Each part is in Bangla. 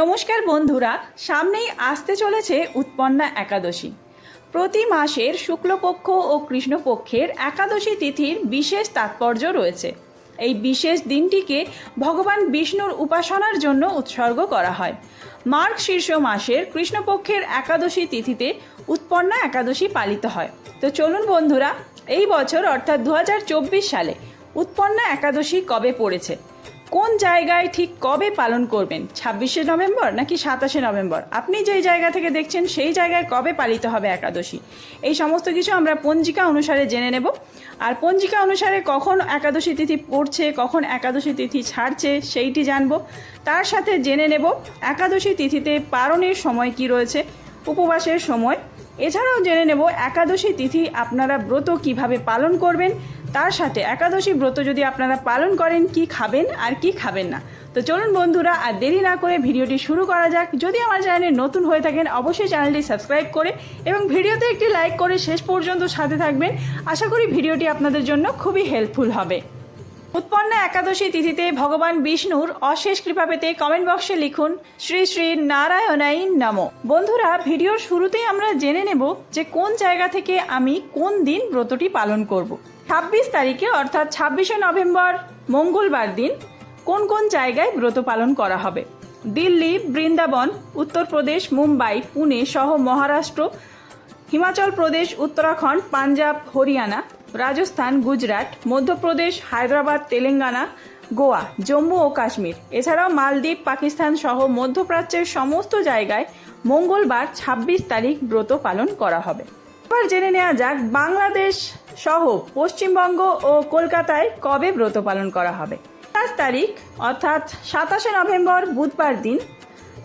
নমস্কার বন্ধুরা, সামনেই আসতে চলেছে উৎপন্না একাদশী। প্রতি মাসের শুক্লপক্ষ ও কৃষ্ণপক্ষের একাদশী তিথির বিশেষ তাৎপর্য রয়েছে। এই বিশেষ দিনটিকে ভগবান বিষ্ণুর উপাসনার জন্য উৎসর্গ করা হয়। মার্গ শীর্ষ মাসের কৃষ্ণপক্ষের একাদশী তিথিতে উৎপন্না একাদশী পালিত হয়। তো চলুন বন্ধুরা, এই বছর অর্থাৎ দু হাজার চব্বিশ সালে উৎপন্না একাদশী কবে পড়েছে? কোন জায়গায় ঠিক কবে পালন করবেন? ছাব্বিশে নভেম্বর নাকি সাতাশে নভেম্বর? আপনি যেই জায়গা থেকে দেখছেন, সেই জায়গায় কবে পালিত হবে একাদশী? এই সমস্ত কিছু আমরা পঞ্জিকা অনুসারে জেনে নেব। আর পঞ্জিকা অনুসারে কখন একাদশী তিথি পড়ছে, কখন একাদশী তিথি ছাড়ছে, সেইটি জানব। তার সাথে জেনে নেব একাদশী তিথিতে পালনের সময় কি রয়েছে। উপবাসের সময়। এছাড়াও জেনে নেব, একাদশী তিথি আপনারা ব্রত কীভাবে পালন করবেন? তার সাথে একাদশী ব্রত যদি আপনারা পালন করেন, কি খাবেন আর কি খাবেন না? তো চলুন বন্ধুরা, আর দেরি না করে ভিডিওটি শুরু করা যাক। যদি আমার চ্যানেলে নতুন হয়ে থাকেন, অবশ্যই চ্যানেলটি সাবস্ক্রাইব করে এবং ভিডিওতে একটি লাইক করে শেষ পর্যন্ত সাথে থাকবেন। আশা করি ভিডিওটি আপনাদের জন্য খুবই হেল্পফুল হবে। উৎপন্ন একাদশী তিথিতে ভগবান বিষ্ণুর অশেষ কৃপা পেতে কমেন্ট বক্সে লিখুন, শ্রী শ্রী নারায়ণাই নমো বন্ধুরা, ভিডিওর শুরুতেই আমরা জেনে নেব যে কোন জায়গা থেকে আমি কোন দিন ব্রতটি পালন করব। ছাব্বিশ তারিখে, অর্থাৎ ছাব্বিশে নভেম্বর, মঙ্গলবার দিন, কোন কোন জায়গায় ব্রত পালন করা হবে দিল্লি, বৃন্দাবন, উত্তরপ্রদেশ, মুম্বাই, পুনে সহ মহারাষ্ট্র, হিমাচল প্রদেশ, উত্তরাখণ্ড, পাঞ্জাব, হরিয়ানা রাজস্থান, গুজরাট, মধ্যপ্রদেশ, হায়দ্রাবাদ, তেলেঙ্গানা, গোয়া, জম্মু ও কাশ্মীর। এছাড়াও মালদ্বীপ, পাকিস্তান সহ মধ্যপ্রাচ্যের সমস্ত জায়গায় মঙ্গলবার ২৬ তারিখ ব্রত পালন করা হবে। এবার জেনে নেওয়া যাক, বাংলাদেশ সহ পশ্চিমবঙ্গ ও কলকাতায় কবে ব্রত পালন করা হবে। সাতাশ তারিখ, অর্থাৎ সাতাশে নভেম্বর, বুধবার দিন,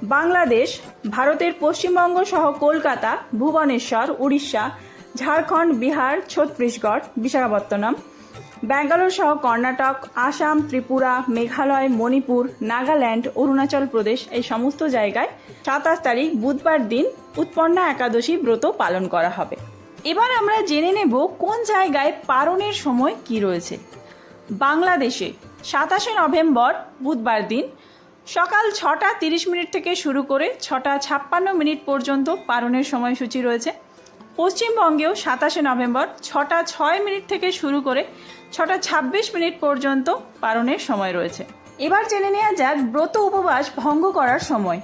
বাংলাদেশ, ভারতের পশ্চিমবঙ্গ সহ কলকাতা, ভুবনেশ্বর, উড়িষ্যা ঝাড়খণ্ড, বিহার, ছত্তিশগড়, বিশাখাপত্তনম, ব্যাঙ্গালোর সহ কর্ণাটক, আসাম, ত্রিপুরা, মেঘালয়, মণিপুর, নাগাল্যান্ড, অরুণাচল প্রদেশ এই সমস্ত জায়গায় সাতাশ তারিখ বুধবার দিন উৎপন্না একাদশী ব্রত পালন করা হবে। এবার আমরা জেনে নেব কোন জায়গায় পারণের সময় কি রয়েছে। বাংলাদেশে সাতাশে নভেম্বর বুধবার দিন সকাল ছটা তিরিশ মিনিট থেকে শুরু করে ছটা ছাপ্পান্ন মিনিট পর্যন্ত পারণের সময়সূচি রয়েছে। পশ্চিমবঙ্গেও সাতাশে নভেম্বর ছটা ছয় মিনিট থেকে শুরু করে ছটা ছাব্বিশ মিনিট পর্যন্ত পালনের সময় রয়েছে। এবার জেনে নেওয়া যাক ব্রত উপবাস ভঙ্গ করার সময়।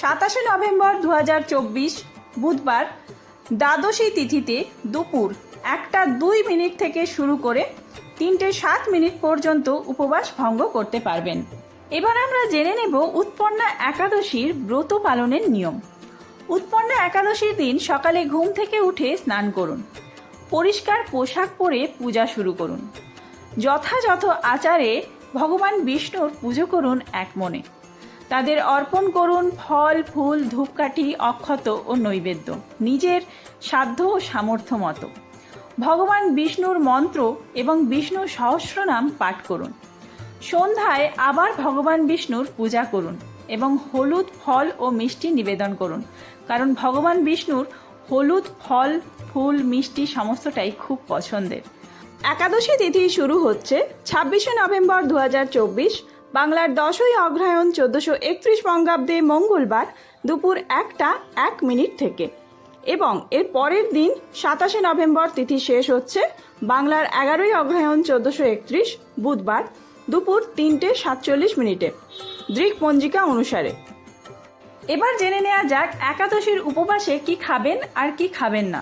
সাতাশে নভেম্বর দু হাজার চব্বিশ বুধবার দ্বাদশী তিথিতে দুপুর একটা দুই মিনিট থেকে শুরু করে তিনটে সাত মিনিট পর্যন্ত উপবাস ভঙ্গ করতে পারবেন। এবার আমরা জেনে নেব উৎপন্না একাদশীর ব্রত পালনের নিয়ম। উৎপন্না একাদশীর দিন সকালে ঘুম থেকে উঠে স্নান করুন। পরিষ্কার পোশাক পরে পূজা শুরু করুন। যথাযথ আচারে ভগবান বিষ্ণুর পুজো করুন এক মনে। তাদের অর্পণ করুন ফল, ফুল, ধূপকাঠি, অক্ষত ও নৈবেদ্য। নিজের সাধ্য ও সামর্থ্য মতো। ভগবান বিষ্ণুর মন্ত্র এবং বিষ্ণু সহস্রনাম পাঠ করুন। সন্ধ্যায় আবার ভগবান বিষ্ণুর পূজা করুন। এবং হলুদ ফল ও মিষ্টি নিবেদন করুন। কারণ ভগবান বিষ্ণুর হলুদ ফল, ফুল, মিষ্টি সমস্তটাই খুব পছন্দের। একাদশী তিথি শুরু হচ্ছে ছাব্বিশে নভেম্বর দু হাজার চব্বিশ, বাংলার দশই অগ্রহায়ণ চোদ্দশো একত্রিশ বঙ্গাব্দে মঙ্গলবার দুপুর একটা, এক মিনিট থেকে। এবং এর পরের দিন সাতাশে নভেম্বর তিথি শেষ হচ্ছে বাংলার এগারোই অগ্রহায়ণ চোদ্দশো একত্রিশ, বুধবার দুপুর তিনটে সাতচল্লিশ মিনিটে। দৃক পঞ্জিকা অনুসারে। এবার জেনে নেওয়া যাক একাদশীর উপবাসে কি খাবেন আর কি খাবেন না।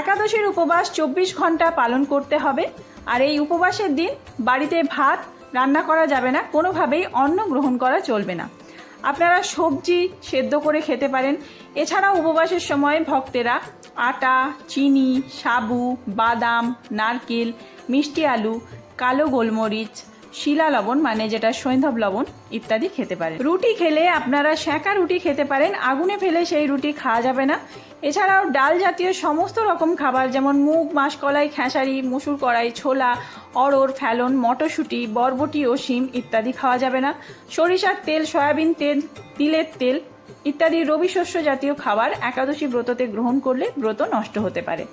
একাদশীর উপবাস চব্বিশ ঘণ্টা পালন করতে হবে, আর এই উপবাসের দিন বাড়িতে ভাত রান্না করা যাবে না, কোনোভাবেই অন্ন গ্রহণ করা চলবে না। আপনারা সবজি সেদ্ধ করে খেতে পারেন। এছাড়াও উপবাসের সময় ভক্তেরা আটা, চিনি, সাবু, বাদাম, নারকেল, মিষ্টি আলু, কালো গোলমরিচ শিলা লবণ মানে যেটা সৈন্ধব লবণ ইত্যাদি খেতে পারেন। রুটি খেলে আপনারা সেঁকা রুটি খেতে পারেন, আগুনে ফেলে সেই রুটি খাওয়া যাবে না। এছাড়াও ডাল জাতীয় সমস্ত রকম খাবার, যেমন মুগ, মাসকলাই, খেসারি, মুসুর কড়াই, ছোলা, অড়র ফ্যালন মটরশুঁটি, বরবটি ও শিম ইত্যাদি খাওয়া যাবে না। সরিষার তেল, সয়াবিন তেল, তিলের তেল ইত্যাদি রবি শস্য জাতীয় খাবার একাদশী ব্রততে গ্রহণ করলে ব্রত নষ্ট হতে পারে।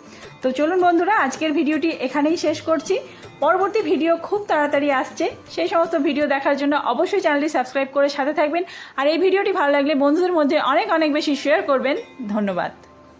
তো চলুন বন্ধুরা, আজকের ভিডিওটি এখানেই শেষ করছি। পরবর্তী ভিডিও খুব তাড়াতাড়ি আসছে। সেই সমস্ত ভিডিও দেখার জন্য অবশ্যই চ্যানেলটি সাবস্ক্রাইব করে সাথে থাকবেন। আর এই ভিডিওটি ভালো লাগলে বন্ধুদের মধ্যে অনেক অনেক বেশি শেয়ার করবেন। ধন্যবাদ।